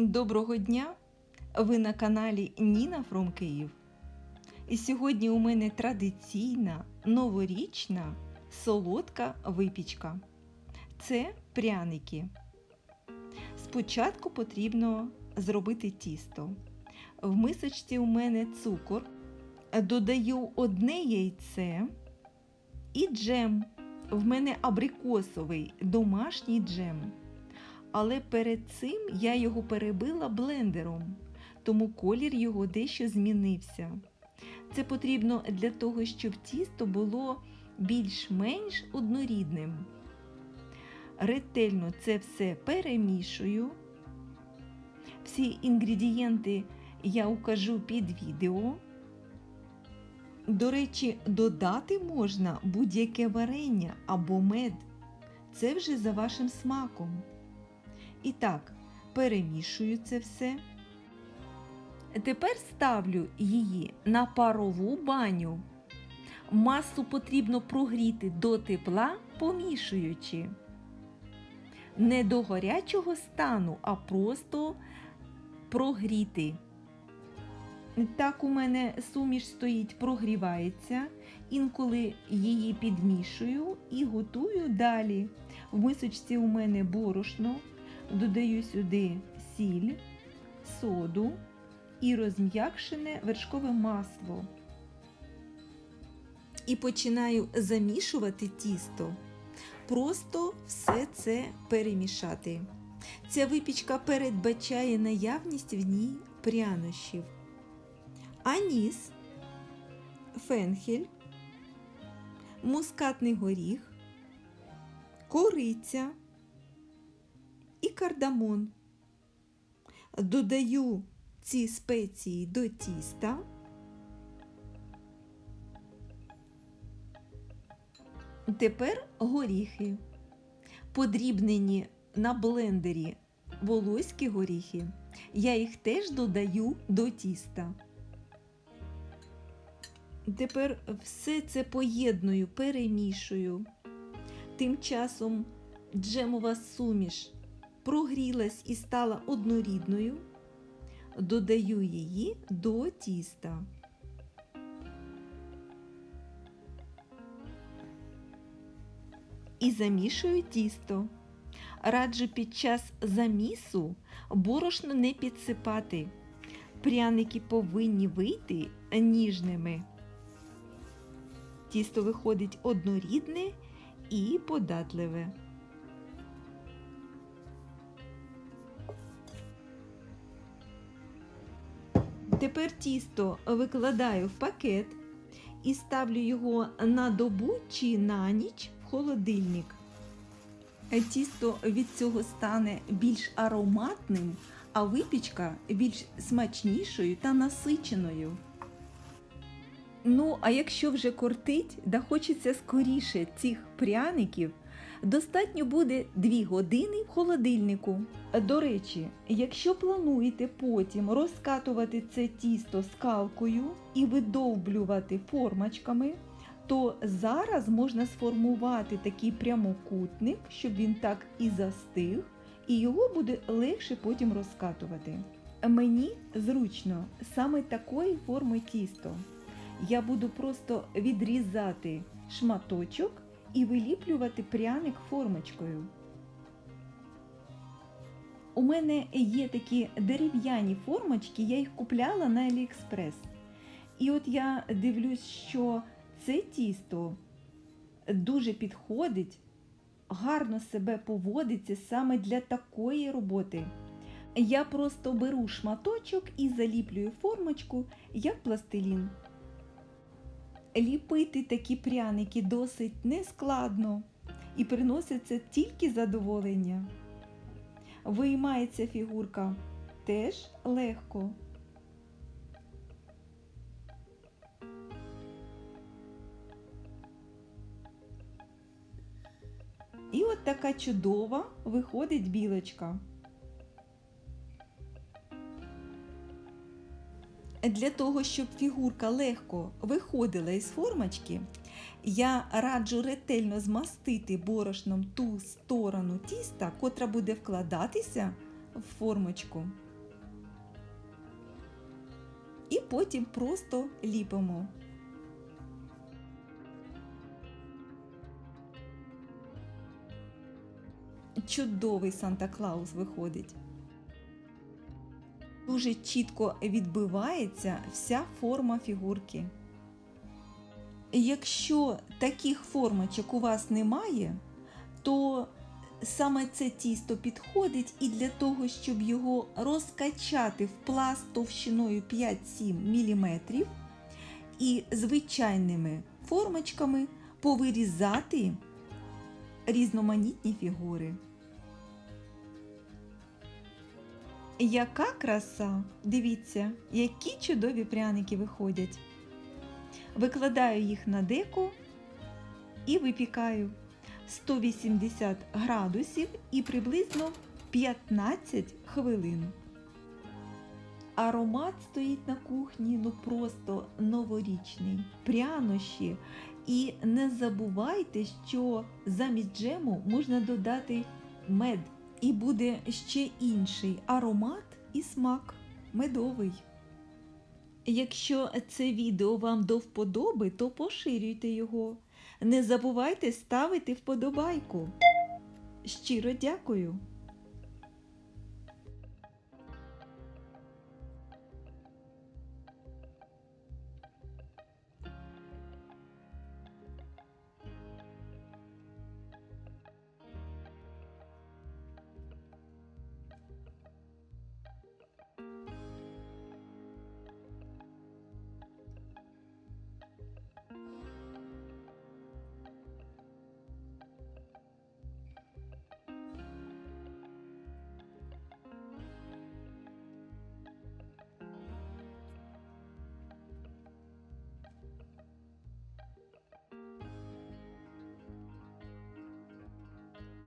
Доброго дня! Ви на каналі Ніна Фром Київ. І сьогодні у мене традиційна новорічна солодка випічка. Це пряники. Спочатку потрібно зробити тісто. В мисочці у мене цукор. Додаю одне яйце і джем. В мене абрикосовий домашній джем. Але перед цим я його перебила блендером, тому колір його дещо змінився. Це потрібно для того, щоб тісто було більш-менш однорідним. Ретельно це все перемішую. Всі інгредієнти я укажу під відео. До речі, додати можна будь-яке варення або мед. Це вже за вашим смаком. І так, перемішую це все. Тепер ставлю її на парову баню. Масу потрібно прогріти до тепла, помішуючи. Не до гарячого стану, а просто прогріти. Так у мене суміш стоїть, прогрівається, інколи її підмішую і готую далі. В мисочці у мене борошно, додаю сюди сіль, соду і розм'якшене вершкове масло. І починаю замішувати тісто. Просто все це перемішати. Ця випічка передбачає наявність в ній прянощів. Аніс, фенхель, мускатний горіх, кориця і кардамон. Додаю ці спеції до тіста. Тепер горіхи. Подрібнені на блендері волоські горіхи. Я їх теж додаю до тіста. Тепер все це поєдную, перемішую. Тим часом джемова суміш прогрілась і стала однорідною. Додаю її до тіста. І замішую тісто. Раджу під час замісу борошно не підсипати. Пряники повинні вийти ніжними. Тісто виходить однорідне і податливе. Тепер тісто викладаю в пакет і ставлю його на добу чи на ніч в холодильник. Тісто від цього стане більш ароматним, а випічка більш смачнішою та насиченою. Ну, а якщо вже кортить, да хочеться скоріше цих пряників, достатньо буде 2 години в холодильнику. До речі, якщо плануєте потім розкатувати це тісто скалкою і видовблювати формочками, то зараз можна сформувати такий прямокутник, щоб він так і застиг, і його буде легше потім розкатувати. Мені зручно саме такої форми тісто я буду просто відрізати шматочок і виліплювати пряник формочкою. У мене є такі дерев'яні формочки, я їх купляла на Аліекспрес. І от я дивлюсь, що це тісто дуже підходить, гарно себе поводиться саме для такої роботи. Я просто беру шматочок і заліплюю формочку як пластилін. Ліпити такі пряники досить нескладно і приноситься тільки задоволення. Виймається фігурка теж легко. І от така чудова виходить білочка. Для того, щоб фігурка легко виходила із формочки, я раджу ретельно змастити борошном ту сторону тіста, котра буде вкладатися в формочку. І потім просто ліпимо. Чудовий Санта Клаус виходить. Дуже чітко відбивається вся форма фігурки. Якщо таких формочок у вас немає, то саме це тісто підходить і для того, щоб його розкачати в пласт товщиною 5-7 мм і звичайними формочками повирізати різноманітні фігури. Яка краса! Дивіться, які чудові пряники виходять. Викладаю їх на деко і випікаю 180 градусів і приблизно 15 хвилин. Аромат стоїть на кухні, ну просто новорічний, прянощі. І не забувайте, що замість джему можна додати мед, і буде ще інший аромат і смак медовий. Якщо це відео вам до вподоби, то поширюйте його. Не забувайте ставити вподобайку. Щиро дякую!